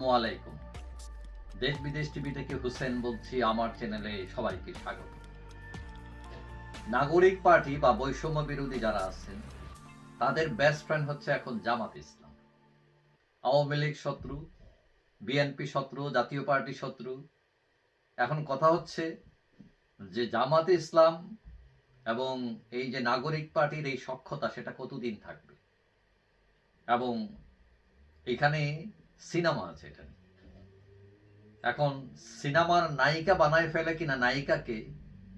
আলাইকুম। দেশ বিদেশ টিভি থেকে হুসেন বলছি, আমার চ্যানেলে সবাইকে স্বাগত। নাগরিক পার্টি বা বৈষম্য বিরোধী যারা আছেন, তাদের বেস্ট ফ্রেন্ড হচ্ছে এখন জামাত ইসলাম। আওয়ামী লীগ শত্রু, বিএনপি শত্রু, জাতীয় পার্টি শত্রু। এখন কথা হচ্ছে যে জামাত ইসলাম এবং এই যে নাগরিক পার্টির এই সক্ষতা সেটা কতদিন থাকবে? এবং এখানে সিনেমা আছে এটা এখন সিনেমার নায়িকা বানায় ফেলে কিনা নায়িকাকে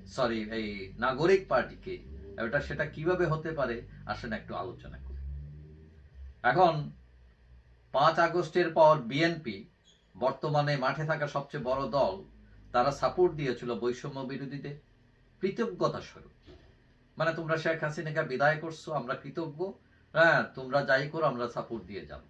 সরি এই নাগরিক পার্টিকে ওটা সেটা কীভাবে হতে পারে? আসেন একটু আলোচনা করি। এখন পাঁচ আগস্টের পর বিএনপি বর্তমানে মাঠে থাকা সবচেয়ে বড় দল, তারা সাপোর্ট দিয়েছিল বৈষম্য বিরোধীদের। কৃতজ্ঞতা স্বরূপ। মানে তোমরা শেখ হাসিনাকে বিদায় করছ, আমরা কৃতজ্ঞ। হ্যাঁ তোমরা যাই করো, আমরা সাপোর্ট দিয়ে যাব।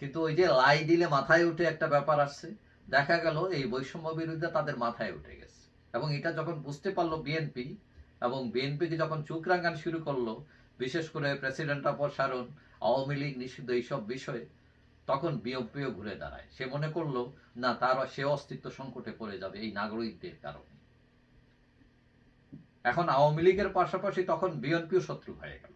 কিন্তু ওই যে লাই দিলে মাথায় উঠে একটা ব্যাপার আসছে। দেখা গেল এই বৈষম্য বিরুদ্ধে তাদের মাথায় উঠে গেছে। এবং এটা যখন বুঝতে পারল বিএনপি এবং বিএনপিকে যখন চোখ রাঙান শুরু করল, বিশেষ করে প্রেসিডেন্ট অপসারণ আওয়ামী লীগ নিষিদ্ধ এইসব বিষয়ে, তখন বিএনপিও ঘুরে দাঁড়ায়। সে মনে করল, না, তার, সে অস্তিত্ব সংকটে পড়ে যাবে এই নাগরিকদের কারণে। এখন আওয়ামী লীগের পাশাপাশি তখন বিএনপিও শত্রু হয়ে গেল।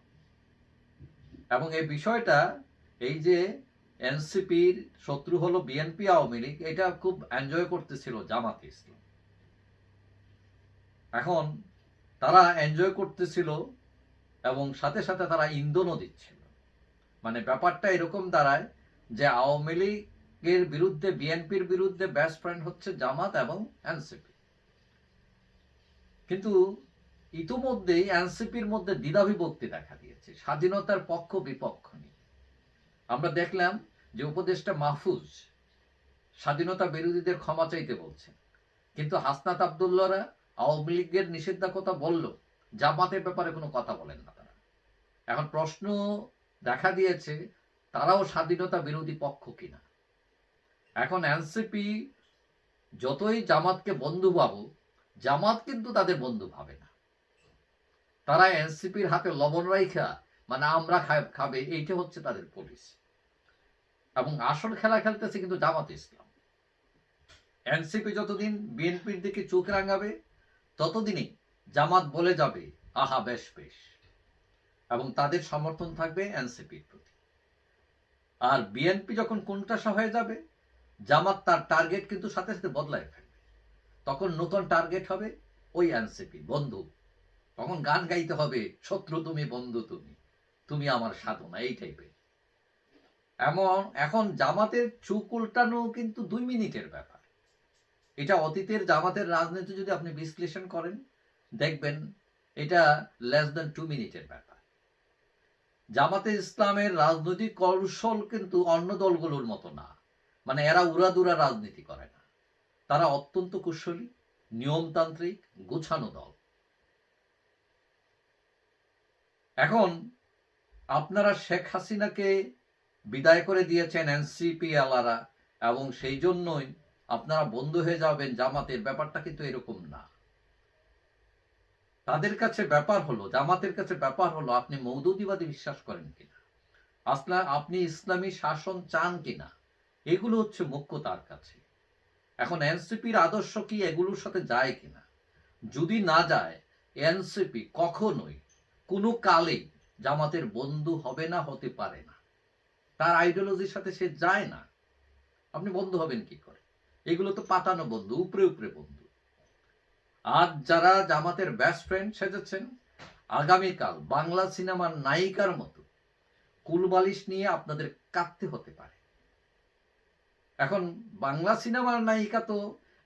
এবং এই বিষয়টা, এই যে এনসিপির শত্রু হলো বিএনপি, আওয়ামী লীগ। এটা খুব এনজয় করতেছিল জামাত ইসলাম। এখন তারা এনজয় করতেছিল এবং সাথে সাথে তারা ইন্ধনও দিচ্ছিল। মানে ব্যাপারটা এরকম দাঁড়ায় যে আওয়ামী লীগের বিরুদ্ধে, বিএনপির বিরুদ্ধে বেস্ট ফ্রেন্ড হচ্ছে জামাত এবং এনসিপি। কিন্তু ইতোমধ্যেই এনসিপির মধ্যে দ্বিধাবিভক্তি দেখা দিয়েছে। স্বাধীনতার পক্ষ বিপক্ষ নিয়ে। আমরা দেখলাম যে উপদেষ্টা মাহফুজ স্বাধীনতা বিরোধীদের ক্ষমা চাইতে বলছেন। কিন্তু হাসনাত আবদুল্লারা আওয়ামী লীগের নিষেধাজ্ঞতা বলল, জামাতের ব্যাপারে কোনো কথা বলেন না তারা। এখন প্রশ্ন দেখা দিয়েছে, তারাও স্বাধীনতা বিরোধী পক্ষ কিনা? এখন এনসিপি যতই জামাতকে বন্ধু ভাবো জামাত কিন্তু তাদের বন্ধু ভাবে না। তারা এনসিপির হাতে লবণ রাইখা মানে আমরা খাবে, এইটা হচ্ছে তাদের পলিসি এবং আসল খেলা খেলতেছে কিন্তু জামাত ইসলাম। এনসিপি যতদিন বিএনপির দিকে চোখ রাঙাবে, ততদিনই জামাত বলে যাবে, আহা, বেশ বেশ। এবং তাদের সমর্থন থাকবে এনসিপির প্রতি। আর বিএনপি যখন কোনটাসা হয়ে যাবে, জামাত তার টার্গেট কিন্তু সাথে সাথে বদলায় ফেলবে। তখন নতুন টার্গেট হবে ওই এনসিপি, বন্ধু। তখন গান গাইতে হবে, শত্রু তুমি, বন্ধু তুমি। তুমি আমার সাধনা, এই টাইপের এমন, এখন জামাতের চুক উল্টানো কিন্তু দুই মিনিটের ব্যাপার। এটা অতীতের জামাতের রাজনীতি যদি আপনি বিশ্লেষণ করেন, দেখবেন এটা লেস দেন টু মিনিটের ব্যাপার। জামাতে ইসলামের রাজনৈতিক কৌশল কিন্তু অন্য দলগুলোর মতো না। মানে এরা উড়াদুরা রাজনীতি করে না। তারা অত্যন্ত কুশলী, নিয়মতান্ত্রিক, গুছানো দল। এখন আপনারা শেখ হাসিনাকে বিদায় করে দিয়েছেন এনসিপি আলারা, এবং সেই জন্যই আপনারা বন্ধ হয়ে যাবেন জামাতের। ব্যাপারটা কিন্তু এরকম না। তাদের কাছে ব্যাপার হলো, জামাতের কাছে ব্যাপার হলো, আপনি মৌদুদিবাদী বিশ্বাস করেন কিনা? আসলে আপনি ইসলামী শাসন চান কিনা? এগুলো হচ্ছে মুখ্য তার কাছে। এখন এনসিপির আদর্শ কি এগুলোর সাথে যায় কিনা? যদি না যায়, এনসিপি কখনোই কোনো কালেই জামাতের বন্ধু হবে না, হতে পারে না। তার আইডিওলজির সাথে সে যায় না। আপনি বন্ধু হবেন কি করে? এগুলো তো পাতানো বন্ধু, উপরে উপরে বন্ধু। আজ যারা জামাতের বেস্ট ফ্রেন্ড সেজেছেন, আগামীকাল বাংলা সিনেমার নায়িকার মতো কুলবালিশ নিয়ে আপনাদের কাঁদতে হতে পারে। এখন বাংলা সিনেমার নায়িকা তো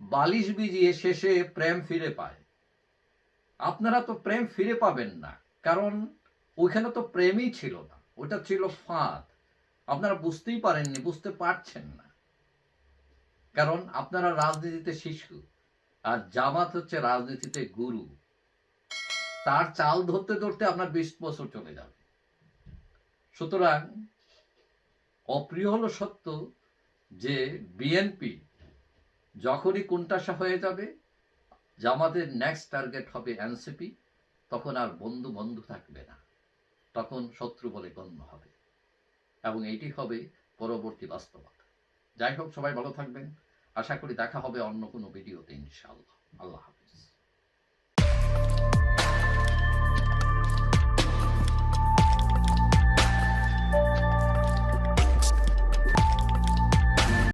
বালিশ বিজিয়ে শেষে প্রেম ফিরে পায়। আপনারা তো প্রেম ফিরে পাবেন না, কারণ ওইখানে তো প্রেমই ছিল না ওটা ছিল ফাঁদ। আপনারা বুঝতেই পারেননি, বুঝতে পারছেন না। কারণ আপনারা রাজনীতিতে শিশু, আর জামাত হচ্ছে রাজনীতিতে গুরু। তার চাল ধরতে ধরতে আপনার বিশ বছর চলে যাবে। সুতরাং অপ্রিয় হলো সত্য যে বিএনপি যখনই কোনটাসা হয়ে যাবে, জামাতের নেক্সট টার্গেট হবে এনসিপি, তখন আর বন্ধু বন্ধু থাকবে না। তখন শত্রু বলে গণ্য হবে। এবং এটি হবে পরবর্তী বাস্তবতা। যাই হোক, সবাই ভালো থাকবেন। আশা করি দেখা হবে অন্য কোনো ভিডিওতে ইনশাআল্লাহ। আল্লাহ হাফিজ।